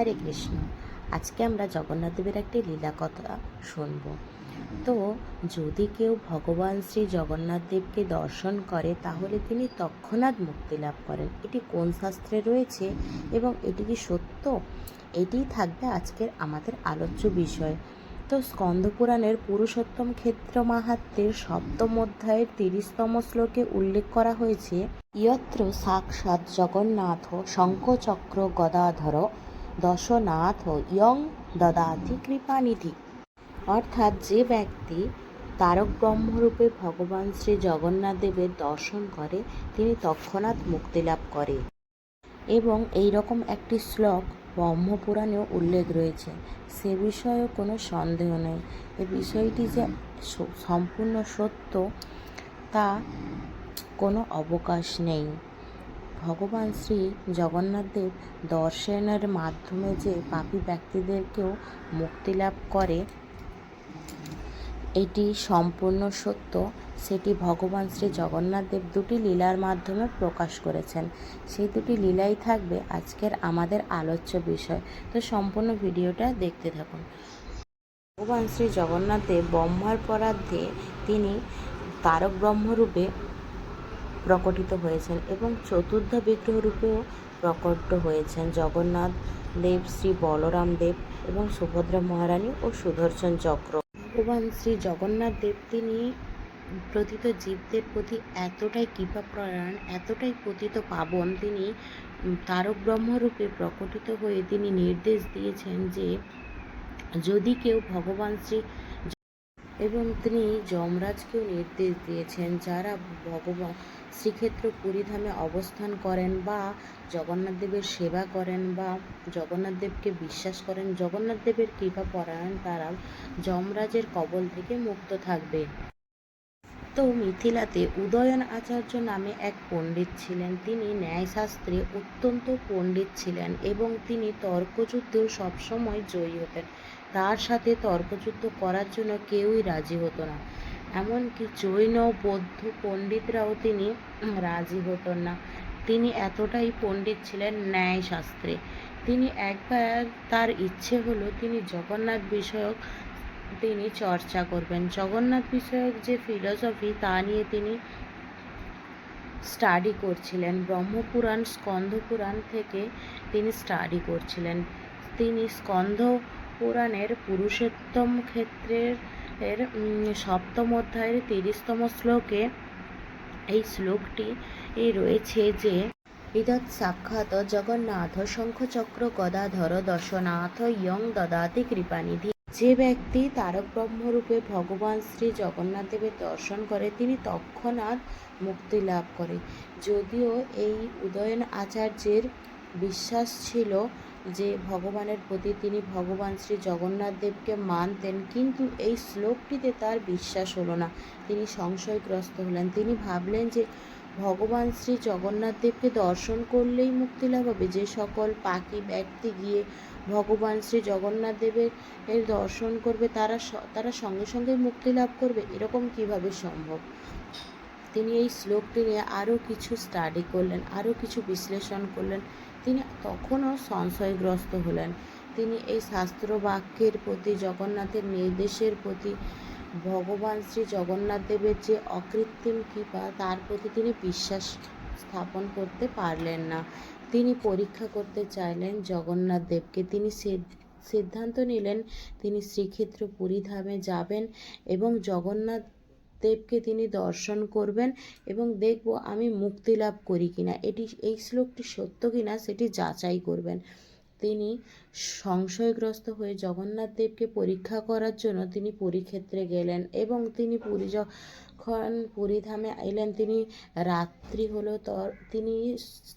হরে কৃষ্ণ। আজকে আমরা জগন্নাথ দেবের একটি লীলা কথা শুনব। তো যদি কেউ ভগবান শ্রী জগন্নাথ দেবকে দর্শন করে, তাহলে তিনি তৎক্ষণাৎ মুক্তি লাভ করেন। এটি কোন শাস্ত্রে রয়েছে এবং এটি কি সত্য? এটিই থাকবে আজকের আমাদের আলোচ্য বিষয়। তো স্কন্দপুরাণের পুরুষোত্তম ক্ষেত্র মাহাত্মের সপ্তম অধ্যায়ের তিরিশতম শ্লোকে উল্লেখ করা হয়েছে, ইয়ত্র সাক্ষাৎ জগন্নাথ শঙ্খচক্র গদাধর দশনাথ ইয়ং দদাতি কৃপানিধি। অর্থাৎ যে ব্যক্তি তারক ব্রহ্মরূপে ভগবান শ্রী জগন্নাথ দেবের দর্শন করে, তিনি তৎক্ষণাৎ মুক্তি লাভ করে। এবং এই রকম একটি শ্লোক ব্রহ্মপুরাণেও উল্লেখ রয়েছে। সে বিষয়েও কোনো সন্দেহ নেই। এ বিষয়টি যে সম্পূর্ণ সত্য, তা কোনো অবকাশ নেই। ভগবান শ্রী জগন্নাথদেব দর্শনের মাধ্যমে যে পাপী ব্যক্তিদেরকেও মুক্তি লাভ করে, এটি সম্পূর্ণ সত্য। সেটি ভগবান শ্রী জগন্নাথদেব দুটি লীলার মাধ্যমে প্রকাশ করেছেন। সেই দুটি লীলাই থাকবে আজকের আমাদের আলোচ্য বিষয়। তো সম্পূর্ণ ভিডিওটা দেখতে থাকুন। ভগবান শ্রী জগন্নাথ দেব ব্রহ্মার পরার্ধে তিনি তারক ব্রহ্মরূপে প্রকটিত হয়েছেন এবং চতুর্থ বিগ্রহ রূপেও প্রকট হয়েছেন জগন্নাথ দেব, শ্রী বলরাম দেব এবং সুভদ্রা মহারানী ও সুদর্শন চক্র। ভগবান শ্রী জগন্নাথ দেব তিনি প্রথিত জীবদের প্রতি এতটাই কৃপাপ্রয়াণ, এতটাই পতিত পাবন, তিনি তারক ব্রহ্মরূপে প্রকটিত হয়ে তিনি নির্দেশ দিয়েছেন যে যদি কেউ ভগবান শ্রী এবং তিনি যমরাজকেও নির্দেশ দিয়েছেন, যারা ভগবান শ্রীক্ষেত্র পুরীধামে অবস্থান করেন বা জগন্নাথ দেবের সেবা করেন বা জগন্নাথ দেবকে বিশ্বাস করেন, জগন্নাথ দেবের কৃপা পরায়ণ তারা যমরাজের কবল থেকে মুক্ত থাকবে। তো মিথিলাতে উদয়ন আচার্য নামে এক পণ্ডিত ছিলেন। তিনি ন্যায়শাস্ত্রে অত্যন্ত পণ্ডিত ছিলেন এবং তিনি তর্কযুদ্ধেও সবসময় জয়ী হতেন। তার সাথে তর্কযুদ্ধ করার জন্য কেউই রাজি হতো না। এমনকি জৈন, বৌদ্ধ পণ্ডিতরাও তিনি রাজি হতেন না। তিনি এতটাই পণ্ডিত ছিলেন ন্যায়শাস্ত্রে। তিনি একবার তার ইচ্ছে হলো তিনি জগন্নাথ বিষয়ক তিনি চর্চা করবেন। জগন্নাথ বিষয়ক যে ফিলসফি তা নিয়ে তিনি স্টাডি করছিলেন। ব্রহ্মপুরাণ স্কন্ধ পুরাণ থেকে তিনি স্টাডি করছিলেন। তিনি স্কন্ধ পুরাণের পুরুষোত্তম ক্ষেত্রের এর সপ্তম অধ্যায়ের তিরিশতম শ্লোকে এই শ্লোকটি রয়েছে যে, ইদৎ সাক্ষাৎ জগন্নাথ শঙ্খচক্র গদাধর দশনাথ ইয়ং দদাতি কৃপানিধি। যে ব্যক্তি তারক ব্রহ্মরূপে ভগবান শ্রী জগন্নাথ দেবের দর্শন করে, তিনি তৎক্ষণাৎ মুক্তি লাভ করে। যদিও এই উদয়ন আচার্যের বিশ্বাস ছিল যে ভগবানের প্রতি তিনি ভগবান শ্রী জগন্নাথ দেবকে মানতেন, কিন্তু এই শ্লোকটিতে তার বিশ্বাস হলো না। তিনি সংশয়গ্রস্ত হলেন। তিনি ভাবলেন যে ভগবান শ্রী জগন্নাথ দেবকে দর্শন করলেই মুক্তি লাভ হবে। যে সকল পাখি, ব্যক্তি গিয়ে ভগবান শ্রী জগন্নাথ দেবের এর দর্শন করবে, তারা তারা সঙ্গে সঙ্গে মুক্তি লাভ করবে। এরকম কীভাবে সম্ভব? তিনি এই শ্লোকটি নিয়ে আরও কিছু স্টাডি করলেন, আরও কিছু বিশ্লেষণ করলেন। তিনি তখনও সংশয়গ্রস্ত হলেন। তিনি এই শাস্ত্র বাক্যের প্রতি জগন্নাথের নির্দেশের প্রতি ভগবান শ্রী জগন্নাথ দেবের যে অকৃত্রিম কৃপা, তার প্রতি তিনি বিশ্বাস স্থাপন করতে পারলেন না। তিনি পরীক্ষা করতে চাইলেন জগন্নাথ দেবকে। তিনি সিদ্ধান্ত নিলেন, তিনি শ্রীক্ষেত্র পুরীধামে যাবেন এবং জগন্নাথ দেবকে তিনি দর্শন করবেন এবং দেখব আমি মুক্তি লাভ করি কিনা। এটি, এই শ্লোকটি সত্য কিনা সেটি যাচাই করবেন। তিনি সংশয়গ্রস্ত হয়ে জগন্নাথ দেবকে পরীক্ষা করার জন্য তিনি পুরীক্ষেত্রে গেলেন এবং তিনি পুরী যখন পুরীধামে এলেন, তিনি রাত্রি হলো তর, তিনি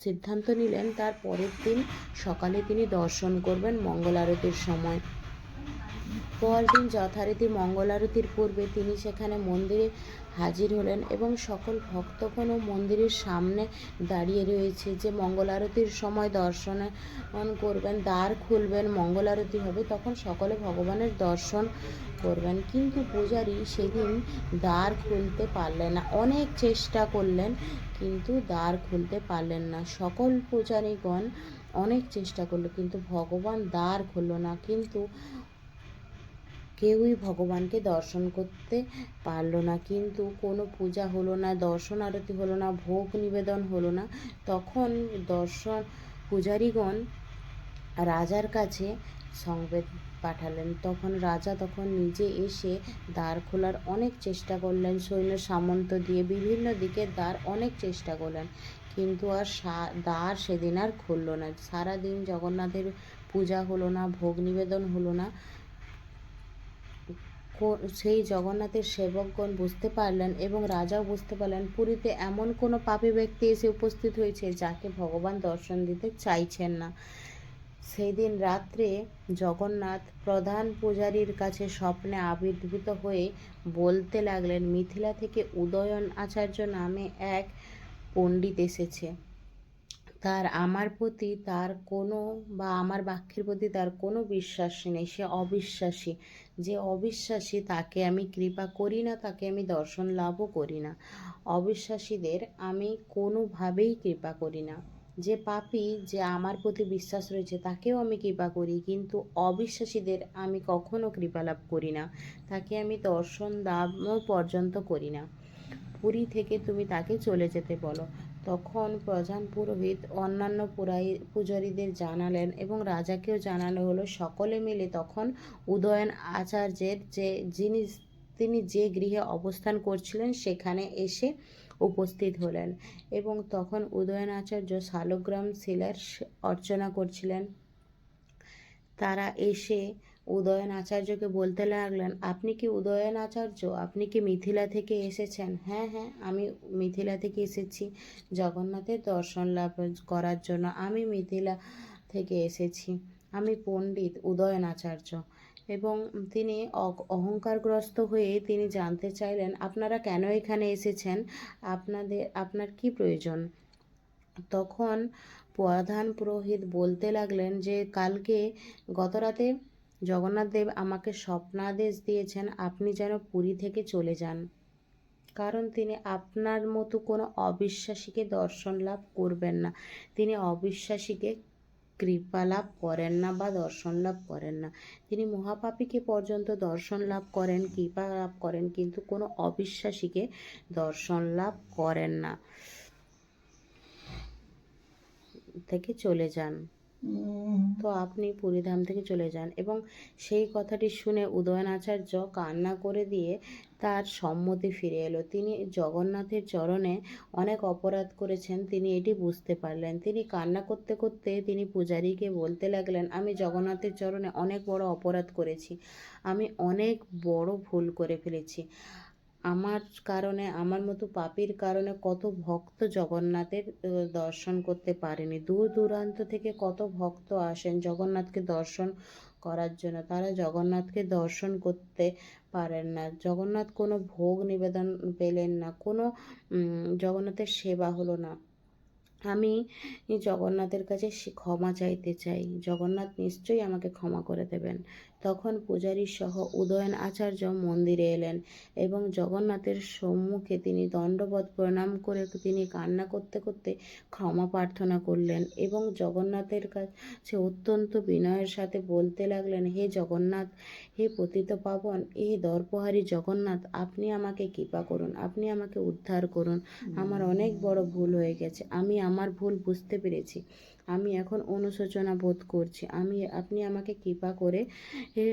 সিদ্ধান্ত নিলেন তার পরের দিন সকালে তিনি দর্শন করবেন মঙ্গল আরতির সময়। পরদিন যথারীতি মঙ্গল আরতির পূর্বে তিনি সেখানে মন্দিরে হাজির হলেন এবং সকল ভক্তগণও মন্দিরের সামনে দাঁড়িয়ে রয়েছে যে মঙ্গল আরতির সময় দর্শন করবেন, দ্বার খুলবেন মঙ্গল আরতি হবে, তখন সকলে ভগবানের দর্শন করবেন। কিন্তু পূজারী সেদিন দ্বার খুলতে পারলেন না। অনেক চেষ্টা করলেন, কিন্তু দ্বার খুলতে পারলেন না। সকল পূজারীগণ অনেক চেষ্টা করল, কিন্তু ভগবান দ্বার খুললো না। কিন্তু কেউই ভগবানকে দর্শন করতে পারল না। কিন্তু কোনো পূজা হলো না, দর্শন আরতি হলো না, ভোগ নিবেদন হলো না। তখন দর্শন পূজারীগণ রাজার কাছে সংবাদ পাঠালেন। তখন রাজা তখন নিজে এসে দ্বার খোলার অনেক চেষ্টা করলেন, সৈন্য সামন্ত দিয়ে বিভিন্ন দিকে দ্বার অনেক চেষ্টা করলেন। কিন্তু আর দ্বার সেদিন আর খুললো না। সারাদিন জগন্নাথের পূজা হলো না, ভোগ নিবেদন হলো না। সেই জগন্নাথের সেবকগণ বুঝতে পারলেন এবং রাজাও বুঝতে পারলেন পুরীতে এমন কোনো পাপী ব্যক্তি এসে উপস্থিত হয়েছে যাকে ভগবান দর্শন দিতে চাইছেন না। সেই দিন রাত্রে জগন্নাথ প্রধান পূজারীর কাছে স্বপ্নে আবির্ভূত হয়ে বলতে লাগলেন, মিথিলা থেকে উদয়ন আচার্য নামে এক পণ্ডিত এসেছে। তার আমার প্রতি তার কোনো বা আমার বাক্যের প্রতি তার কোনো বিশ্বাস নেই, সে অবিশ্বাসী। যে অবিশ্বাসী তাকে আমি কৃপা করি না, তাকে আমি দর্শন লাভও করি না। অবিশ্বাসীদের আমি কোনোভাবেই কৃপা করি না। যে পাপি যে আমার প্রতি বিশ্বাস রয়েছে, তাকেও আমি কৃপা করি, কিন্তু অবিশ্বাসীদের আমি কখনো কৃপা লাভ করি না। তাকে আমি দর্শন লাভও পর্যন্ত করি না। পুরী থেকে তুমি তাকে চলে যেতে বলো। তখন প্রধান পুরোহিত অন্যান্য পুরাই পূজারীদের জানালেন এবং রাজাকেও জানানো হলো, সকলে মিলে তখন উদয়ন আচার্যের যে, যিনি, তিনি যে গৃহে অবস্থান করছিলেন সেখানে এসে উপস্থিত হলেন এবং তখন উদয়ন আচার্য শালগ্রাম শিলার অর্চনা করছিলেন। তারা এসে উদয়ন আচার্যকে বলতে লাগলেন, আপনি কি উদয়ন আচার্য? আপনি কি মিথিলা থেকে এসেছেন? হ্যাঁ হ্যাঁ আমি মিথিলা থেকে এসেছি। জগন্নাথের দর্শন লাভ করার জন্য আমি মিথিলা থেকে এসেছি। আমি পণ্ডিত উদয়ন আচার্য। এবং তিনি অহংকারগ্রস্ত হয়ে তিনি জানতে চাইলেন, আপনারা কেন এখানে এসেছেন? আপনাদের, আপনার কি প্রয়োজন? তখন প্রধান পুরোহিত বলতে লাগলেন যে, কালকে গতরাতে জগন্নাথ দেব আমাকে স্বপ্নাদেশ দিয়েছেন আপনি যেন পুরী থেকে চলে যান। কারণ তিনি আপনার মতো কোনো অবিশ্বাসীকে দর্শন লাভ করবেন না। তিনি অবিশ্বাসীকে কৃপা লাভ করেন না বা দর্শন লাভ করেন না। তিনি মহাপাপীকে পর্যন্ত দর্শন লাভ করেন, কৃপা লাভ করেন, কিন্তু কোনো অবিশ্বাসীকে দর্শন লাভ করেন না। থেকে চলে যান। তো আপনি পুরীধাম থেকে চলে যান এবং সেই কথাটি শুনে উদয়ন আচার্য কান্না করে দিয়ে তার সম্মতি ফিরে এলো। তিনি জগন্নাথের চরণে অনেক অপরাধ করেছেন, তিনি এটি বুঝতে পারলেন। তিনি কান্না করতে করতে তিনি পূজারীকে বলতে লাগলেন, আমি জগন্নাথের চরণে অনেক বড় অপরাধ করেছি। আমি অনেক বড় ভুল করে ফেলেছি। আমার কারণে, আমার মতো পাপীর কারণে কত ভক্ত জগন্নাথের দর্শন করতে পারেনি। দূর দূরান্ত থেকে কত ভক্ত আসেন জগন্নাথকে দর্শন করার জন্য। তারা জগন্নাথকে দর্শন করতে পারেন না। জগন্নাথ কোনো ভোগ নিবেদন পেলেন না, কোনো জগন্নাথের সেবা হলো না। আমি জগন্নাথের কাছে ক্ষমা চাইতে চাই। জগন্নাথ নিশ্চয়ই আমাকে ক্ষমা করে দেবেন। তখন পূজারী সহ উদয়ন আচার্য মন্দিরে এলেন এবং জগন্নাথের সম্মুখে তিনি দণ্ডবধ প্রণাম করে তিনি কান্না করতে করতে ক্ষমা প্রার্থনা করলেন এবং জগন্নাথের কাছে অত্যন্ত বিনয়ের সাথে বলতে লাগলেন, হে জগন্নাথ, হে পতিত পাবন হে দর্পহারী জগন্নাথ, আপনি আমাকে কৃপা করুন, আপনি আমাকে উদ্ধার করুন। আমার অনেক বড় ভুল হয়ে গেছে, আমি আমার ভুল বুঝতে পেরেছি। আমি এখন অনুশোচনা বোধ করছি। আমি, আপনি আমাকে কৃপা করে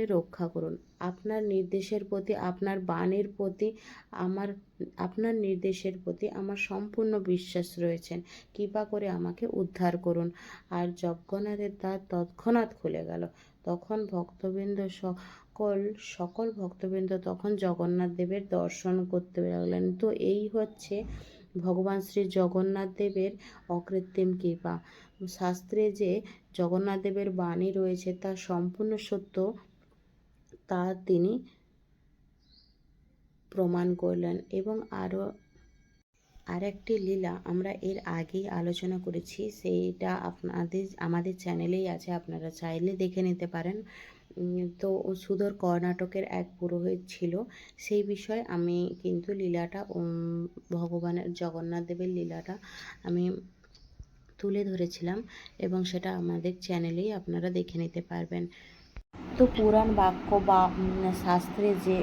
রক্ষা করুন। আপনার নির্দেশের প্রতি, আপনার বাণীর প্রতি আমার, আপনার নির্দেশের প্রতি আমার সম্পূর্ণ বিশ্বাস রয়েছেন কৃপা করে আমাকে উদ্ধার করুন। আর যজ্ঞনাথের দ্বার তৎক্ষণাৎ খুলে গেল। তখন ভক্তবৃন্দ সকল সকল ভক্তবৃন্দ তখন জগন্নাথ দেবের দর্শন করতে লাগলেন। তো এই হচ্ছে ভগবান শ্রী জগন্নাথ দেবের অকৃত্রিম কৃপা। শাস্ত্রে যে জগন্নাথ দেবের বাণী রয়েছে, তা সম্পূর্ণ সত্য, তা তিনি প্রমাণ করলেন এবং আরও আরেকটি লীলা আমরা এর আগেই আলোচনা করেছি, সেইটা আপনাদের, আমাদের চ্যানেলেই আছে, আপনারা চাইলে দেখে নিতে পারেন। তো সুদূর কর্ণাটকের এক পুরোহিত ছিল, সেই বিষয়ে আমি কিন্তু লীলাটা ভগবানের জগন্নাথ দেবের লীলাটা আমি তুলে ধরেছিলাম এবং সেটা আমাদের চ্যানেলেই আপনারা দেখে নিতে পারবেন। তো পুরাণ বাক্য বা শাস্ত্রে যে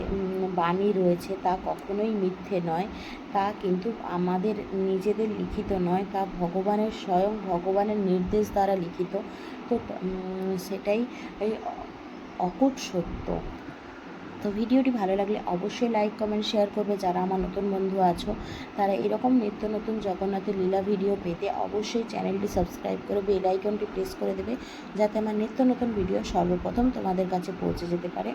বাণী রয়েছে তা কখনোই মিথ্যে নয়। তা কিন্তু আমাদের নিজেদের লিখিত নয়। তা ভগবানের, স্বয়ং ভগবানের নির্দেশ দ্বারা লিখিত। তো সেটাই অকুট সত্য। তো ভিডিওটি ভালো লাগলে অবশ্যই লাইক কমেন্ট শেয়ার করবে যারা আমার নতুন বন্ধু আছো। তারা এরকম নিত্য নতুন জগন্নাথের লীলা ভিডিও পেতে অবশ্যই চ্যানেলটি সাবস্ক্রাইব করে বেল আইকনটি প্রেস করে দেবে, যাতে আমার নিত্য নতুন ভিডিও সর্বপ্রথম তোমাদের কাছে পৌঁছে যেতে পারে।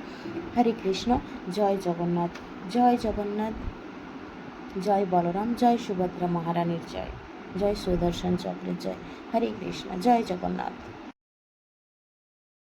হরে কৃষ্ণ, জয় জগন্নাথ জয় জগন্নাথ, জয় বলরাম, জয় সুভদ্রা মহারানীর জয় জয় সুদর্শন চক্রের জয়। হরে কৃষ্ণ, জয় জগন্নাথ।